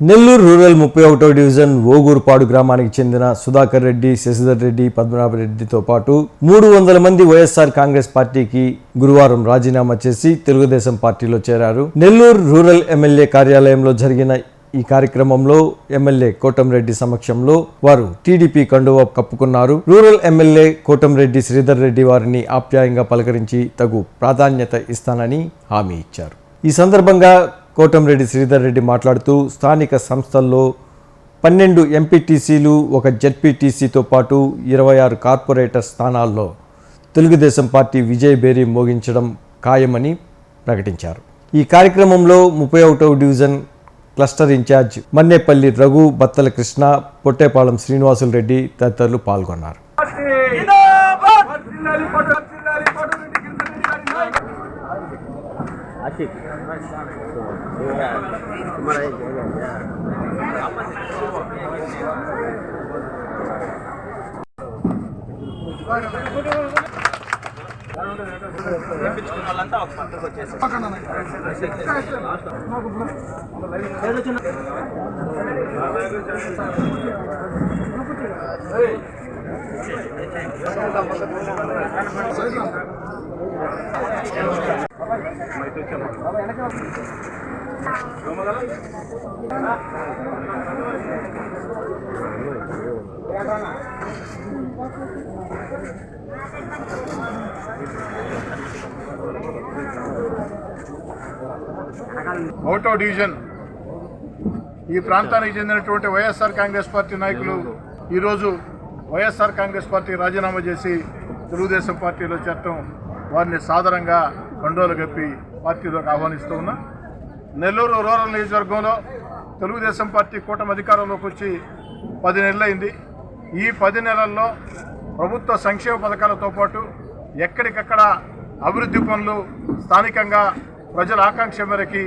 Nellore rural ముప్పై ఒకటో division ఓగూరుపాడు గ్రామానికి చెందిన సుధాకర్ రెడ్డి శశిధర్ రెడ్డి పద్మనాభ రెడ్డితో పాటు మూడు వందల మంది వైఎస్ఆర్ కాంగ్రెస్ పార్టీకి గురువారం రాజీనామా చేసి తెలుగుదేశం పార్టీలో చేరారు. నెల్లూరు రూరల్ ఎమ్మెల్యే కార్యాలయంలో జరిగిన ఈ కార్యక్రమంలో ఎమ్మెల్యే కోటంరెడ్డి సమక్షంలో వారు టీడీపీ కండువా కప్పుకున్నారు. రూరల్ ఎమ్మెల్యే కోటంరెడ్డి శ్రీధర్ రెడ్డి వారిని ఆప్యాయంగా పలకరించి తగు ప్రాధాన్యత ఇస్తానని హామీ ఇచ్చారు. ఈ సందర్భంగా కోటంరెడ్డి శ్రీధర్ రెడ్డి మాట్లాడుతూ స్థానిక సంస్థల్లో పన్నెండు ఎంపీటీసీలు ఒక జెడ్పీటీసీతో పాటు ఇరవై ఆరు కార్పొరేటర్ స్థానాల్లో తెలుగుదేశం పార్టీ విజయ్ బేరీ మోగించడం ఖాయమని ప్రకటించారు. ఈ కార్యక్రమంలో ముప్పై ఒకటవ division cluster incharge Mannepalli Raghu Battala Krishna Pottepalem Srinivasulu Reddy తదితరులు పాల్గొన్నారు. ఆషిక్ తెప్పించుకున్న వాళ్ళంతా ఒక పక్కకు వచ్చేసి పక్కన ఒకటో డివిజన్ ఈ ప్రాంతానికి చెందినటువంటి వైఎస్ఆర్ కాంగ్రెస్ పార్టీ నాయకులు ఈరోజు వైఎస్ఆర్ కాంగ్రెస్ పార్టీ రాజీనామా చేసి తెలుగుదేశం పార్టీలో చేరటం వారిని సాధారణంగా కండోలు గప్పి పార్టీలోకి ఆహ్వానిస్తూ ఉన్నా. నెల్లూరు రూరల్ నియోజకవర్గంలో తెలుగుదేశం పార్టీ కూటమి అధికారంలోకి వచ్చి పది నెలలైంది. ఈ పది నెలల్లో ప్రభుత్వ సంక్షేమ పథకాలతో పాటు ఎక్కడికక్కడ అభివృద్ధి పనులు స్థానికంగా ప్రజల ఆకాంక్ష మేరకి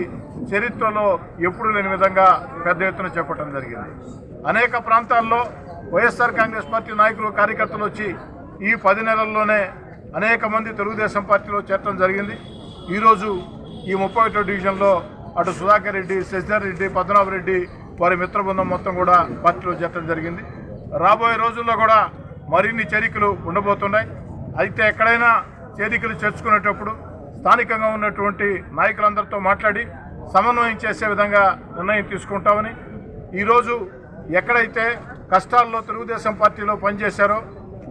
చరిత్రలో ఎప్పుడూ లేని విధంగా పెద్ద ఎత్తున చేపట్టడం జరిగింది. అనేక ప్రాంతాల్లో వైఎస్ఆర్ కాంగ్రెస్ పార్టీ నాయకులు కార్యకర్తలు వచ్చి ఈ పది నెలల్లోనే అనేక మంది తెలుగుదేశం పార్టీలో చేరటం జరిగింది. ఈరోజు ఈ ముప్పై ఒకటో డివిజన్లో అటు సుధాకర్ రెడ్డి శశిధర్ రెడ్డి పద్మనాభరెడ్డి వారి మిత్ర బృందం మొత్తం కూడా పార్టీలో చేరడం జరిగింది. రాబోయే రోజుల్లో కూడా మరిన్ని చేరికలు ఉండబోతున్నాయి. అయితే ఎక్కడైనా చేరికలు చేర్చుకునేటప్పుడు స్థానికంగా ఉన్నటువంటి నాయకులందరితో మాట్లాడి సమన్వయం చేసే విధంగా నిర్ణయం తీసుకుంటామని. ఈరోజు ఎక్కడైతే కష్టాల్లో తెలుగుదేశం పార్టీలో పనిచేశారో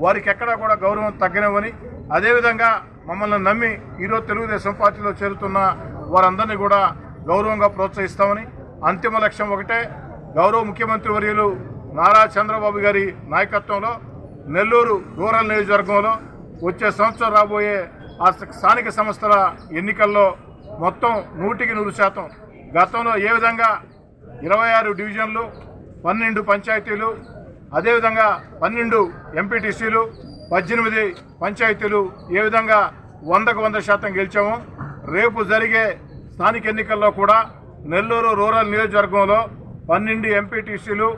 వారికి ఎక్కడా కూడా గౌరవం తగ్గనివ్వని అదేవిధంగా మమ్మల్ని నమ్మి ఈరోజు తెలుగుదేశం పార్టీలో చేరుతున్న వారందరినీ కూడా గౌరవంగా ప్రోత్సహిస్తామని అంతిమ లక్ష్యం ఒకటే. గౌరవ ముఖ్యమంత్రి వర్యులు నారా చంద్రబాబు గారి నాయకత్వంలో నెల్లూరు రూరల్ నియోజకవర్గంలో వచ్చే సంవత్సరం రాబోయే ఆ స్థానిక సంస్థల ఎన్నికల్లో మొత్తం నూటికి నూరు శాతం. గతంలో ఏ విధంగా ఇరవై ఆరు డివిజన్లు పన్నెండు పంచాయతీలు అదేవిధంగా పన్నెండు ఎంపీటీసీలు పద్దెనిమిది పంచాయతీలు ఏ విధంగా వందకు వంద శాతం గెలిచాము రేపు జరిగే స్థానిక ఎన్నికల్లో కూడా నెల్లూరు రూరల్ నియోజకవర్గంలో పన్నెండు ఎంపీటీసీలు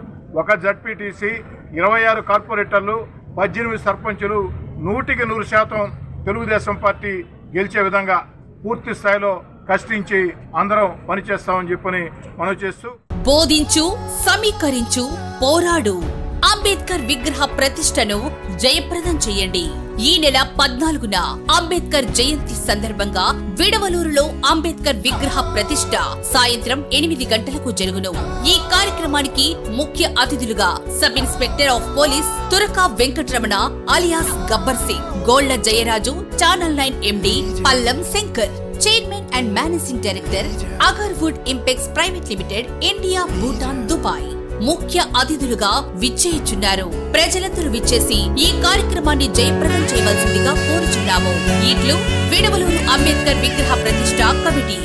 ఒక జడ్పీటీసీ ఇరవై ఆరు కార్పొరేటర్లు పద్దెనిమిది సర్పంచులు నూటికి నూరు శాతం తెలుగుదేశం పార్టీ గెలిచే విధంగా పూర్తి స్థాయిలో కష్టించి అందరం పనిచేస్తామని చెప్పని మనం చేస్తూ బోధించు సమీకరించు పోరాడు. అంబేద్కర్ విగ్రహ ప్రతిష్టను జయప్రదం చేయండి. ఈ నెల పద్నాలుగున అంబేద్కర్ జయంతి సందర్భంగా విడవలూరులో అంబేద్కర్ విగ్రహ ప్రతిష్ట సాయంత్రం ఎనిమిది గంటలకు జరుగును. ఈ కార్యక్రమానికి ముఖ్య అతిథులుగా sub inspector of police Turaka Venkataramana alias Gabbar Singh Golla Jayaraju Channel Nine MD Pallam Shankar chairman and managing director Agarwood Impex Private Limited India Bhutan Dubai. ముఖ్య అతిథులుగా విచ్చేయిచున్నారు. ప్రజలందరూ విచ్చేసి ఈ కార్యక్రమాన్ని జయప్రదం చేయవలసిందిగా కోరుచున్నాము. ఇట్లు విడవలూరు అంబేద్కర్ విగ్రహ ప్రతిష్ట కమిటీ.